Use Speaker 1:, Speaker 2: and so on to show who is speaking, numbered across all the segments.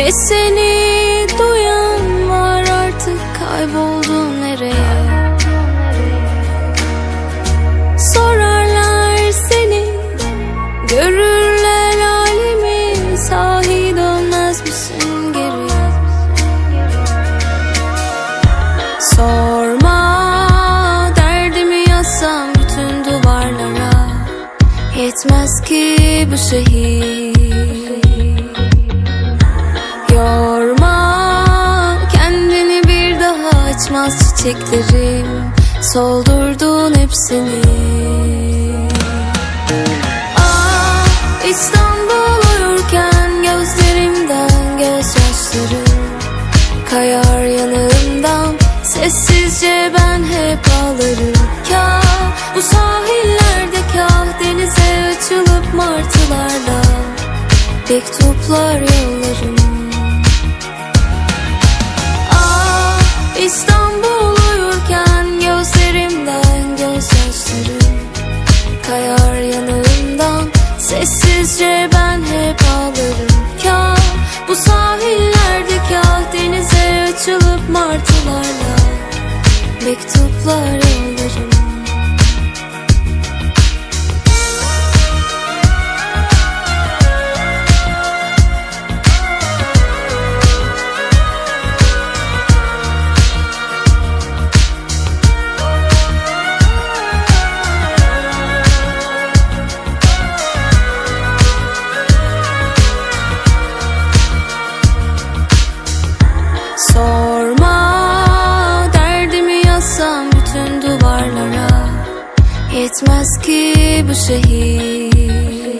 Speaker 1: Ne duyan var artık kayboldu nereye? Sorarlar seni Görürler halimi Sahi dönmez misin geri? Sorma Derdimi yazsam bütün duvarlara Yetmez ki bu şehir. Çiçeklerim Soldurdun hepsini. Ah İstanbul uyurken gözlerimden gözyaşları Kayar yanağımdan sessizce ben hep ağlarım. Kah bu sahillerde kah denize açılıp martılarla Mektuplar yollarım Kayar yanağımdan. Sessizce ben hep ağlarım. Kah bu sahillerde kah denize açılıp martılarla Mektuplar yollarım Yetmez ki bu şehir.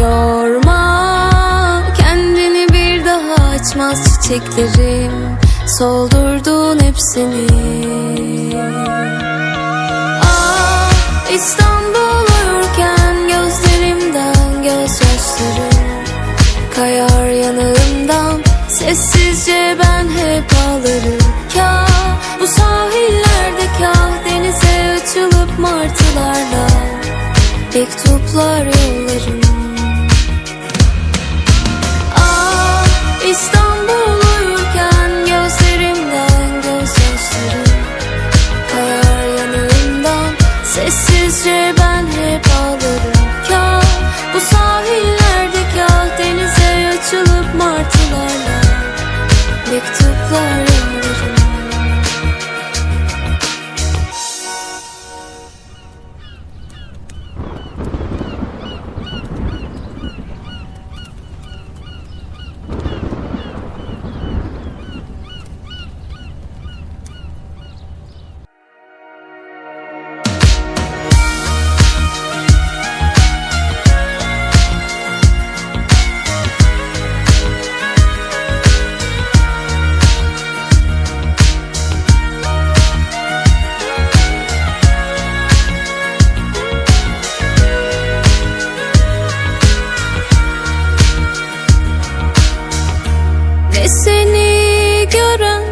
Speaker 1: Yorma kendini bir daha açmaz çiçeklerim. Soldurdun hepsini Ah İstanbul Mektuplar yollarım. Ah İstanbul uyurken gözlerimden gözyaşları Kayar Sessizce ben hep ağlarım. Kah bu sahillerde kah denize açılıp martılarla Mektuplar Ne seni gören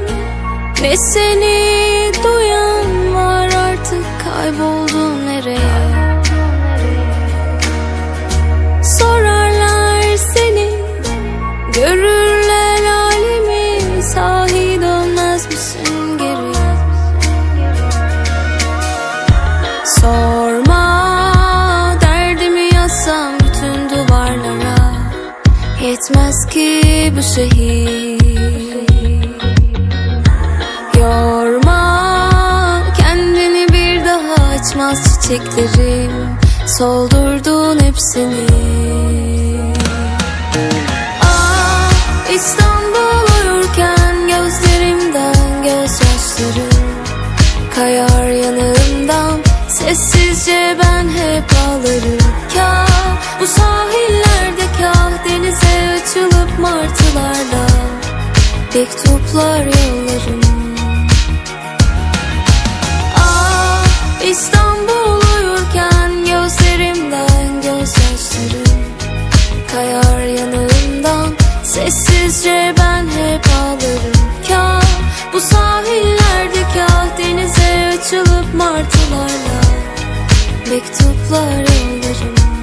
Speaker 1: ne seni duyan var artık kayboldun nereye Sorarlar seni görürler halimi sahi dönmez misin geri? Sorma derdimi yazsam bütün duvarlara Yetmez ki bu şehir Yorma kendini bir daha açmaz çiçeklerim. Soldurdun hepsini Mektuplar yollarım. Ah İstanbul uyurken gözlerimden gözyaşları Kayar yanağımdan. Sessizce ben hep ağlarım. Kah bu sahillerde kah denize açılıp martılarla Mektuplar yollarım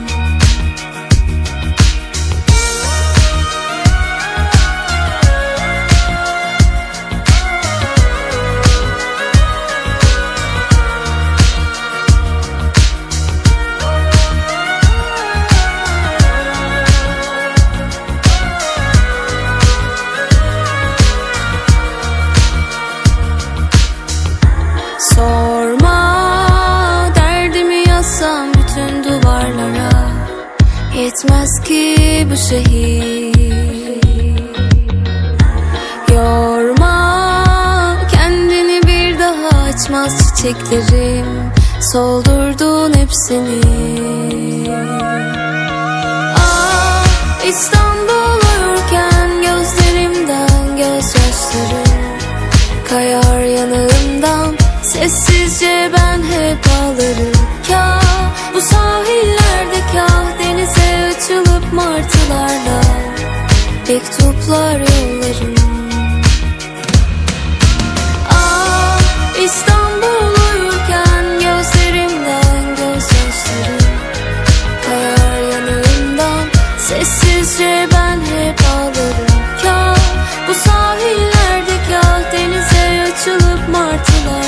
Speaker 1: şehir. Yorma kendini bir daha açmaz çiçeklerim. Soldurdun hepsini Ah İstanbul uyurken gözlerimden gözyaşları Kayar yanağımdan. Sessizce ben hep ağlarım. Kah bu sahillerde kah Açılıp martılarla Mektuplar yollarım. Ah İstanbul uyurken Gözlerimden göz yaşları Kayar yanağımdan Sessizce ben hep ağlarım. Kah bu sahillerde kah Denize açılıp martılar